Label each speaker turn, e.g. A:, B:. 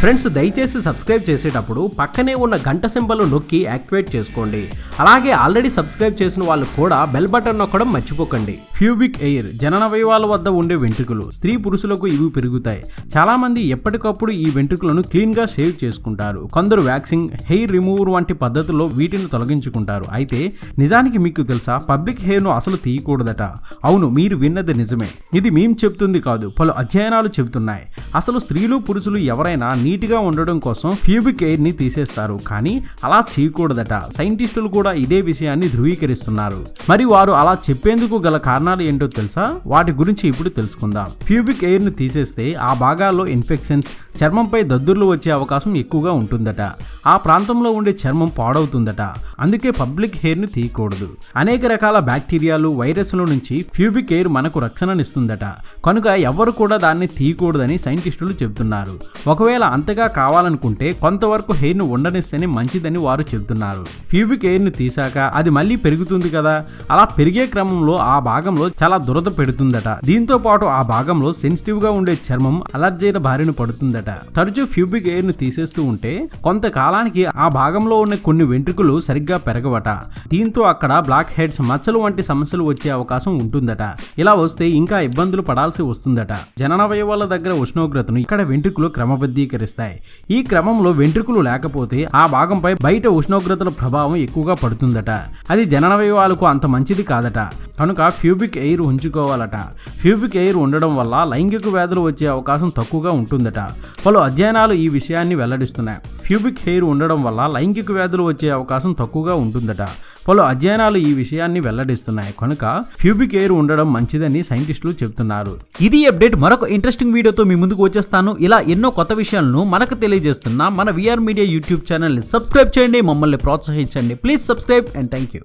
A: Friends దయచేసి subscribe చేసేటప్పుడు పక్కనే ఉన్న గంట సింబల్ నొక్కి యాక్టివేట్ చేసుకోండి. అలాగే ఆల్రెడీ సబ్స్క్రైబ్ చేసిన వాళ్ళు కూడా బెల్ బటన్ నొక్కడం మర్చిపోకండి. ఫ్యూబిక్ ఎయిర్ జననవయవాల వద్ద ఉండే వెంట్రుకలు స్త్రీ పురుషులకు ఇవి పెరుగుతాయి. చాలా మంది ఎప్పటికప్పుడు ఈ వెంట్రుకలను క్లీన్గా షేవ్ చేసుకుంటారు. కొందరు వ్యాక్సింగ్ హెయిర్ రిమూవర్ వంటి పద్ధతుల్లో వీటిని తొలగించుకుంటారు. అయితే నిజానికి మీకు తెలుసా? పబ్లిక్ హెయిర్ను అసలు తీయకూడదట. అవును మీరు విన్నది నిజమే. ఇది మేము చెప్తుంది కాదు పలు అధ్యయనాలు చెబుతున్నాయి. అసలు స్త్రీలు పురుషులు ఎవరైనా నీట్గా ఉండడం కోసం ఫ్యూబిక్ ఎయిర్ని తీసేస్తారు. కానీ అలా చేయకూడదట. సైంటిస్టులు కూడా ఇదే విషయాన్ని ధృవీకరిస్తున్నారు. మరి వారు అలా చెప్పేందుకు గల కారణాలు ఏంటో తెలుసా? వాటి గురించి ఇప్పుడు తెలుసుకుందాం. ఫ్యూబిక్ ఎయిర్ని తీసేస్తే ఆ భాగాల్లో ఇన్ఫెక్షన్స్ చర్మంపై దద్దుర్లు వచ్చే అవకాశం ఎక్కువగా ఉంటుందట. ఆ ప్రాంతంలో ఉండే చర్మం పాడవుతుందట. అందుకే పబ్లిక్ హెయిర్ని తీయకూడదు. అనేక రకాల బ్యాక్టీరియాలు వైరస్ల నుంచి ఫ్యూబిక్ ఎయిర్ మనకు రక్షణనిస్తుందట. కనుక ఎవరు కూడా దాన్ని తీయకూడదని సైంటిస్టులు చెబుతున్నారు. ఒకవేళ అంతగా కావాలనుకుంటే కొంతవరకు హెయిర్ను ఉండనిస్తేనే మంచిదని వారు చెబుతున్నారు. ఫ్యూబిక్ హెయిర్ను తీసాక అది మళ్ళీ పెరుగుతుంది కదా? అలా పెరిగే క్రమంలో ఆ భాగంలో చాలా దురద పెడుతుందట. దీంతో పాటు ఆ భాగంలో సెన్సిటివ్గా ఉండే చర్మం అలర్జీల బారిన పడుతుందట. తరచూ ఫ్యూబిక్ ఎయిర్ను తీసేస్తూ ఉంటే కొంతకాలానికి ఆ భాగంలో ఉన్న కొన్ని వెంట్రుకలు సరిగ్గా పెరగవట. దీంతో అక్కడ బ్లాక్ హెడ్స్ మచ్చలు వంటి సమస్యలు వచ్చే అవకాశం ఉంటుందట. ఇలా వస్తే ఇంకా ఇబ్బందులు పడాల్సి వస్తుందట. జననవయవాల దగ్గర ఉష్ణోగ్రతను ఇక్కడ వెంట్రుకలు క్రమబద్ధీకరిస్తాయి. ఈ క్రమంలో వెంట్రుకలు లేకపోతే ఆ భాగంపై బయట ఉష్ణోగ్రతల ప్రభావం ఎక్కువగా పడుతుందట. అది జననవయవాలకు అంత మంచిది కాదట. కనుక ఫ్యూబిక్ ఎయిర్ ఉంచుకోవాలట. ఫ్యూబిక్ ఎయిర్ ఉండడం వల్ల లైంగిక వ్యాధులు వచ్చే అవకాశం తక్కువగా ఉంటుందట. పలు అధ్యయనాలు ఈ విషయాన్ని వెల్లడిస్తున్నాయి. ఫ్యూబిక్ హెయిర్ ఉండడం వల్ల లైంగిక వ్యాధులు వచ్చే అవకాశం తక్కువగా ఉంటుందట. పలు అధ్యయనాలు ఈ విషయాన్ని వెల్లడిస్తున్నాయి. కనుక ఫ్యూబిక్ హెయిర్ ఉండడం మంచిదని సైంటిస్టులు చెబుతున్నారు.
B: ఇది అప్డేట్. మరొక ఇంట్రెస్టింగ్ వీడియోతో మీ ముందుకు వచ్చేస్తాను. ఇలా ఎన్నో కొత్త విషయాలను మనకు తెలియజేస్తున్న మన విఆర్ మీడియా యూట్యూబ్ ఛానల్ని సబ్స్క్రైబ్ చేయండి. మమ్మల్ని ప్రోత్సహించండి. Please subscribe and thank you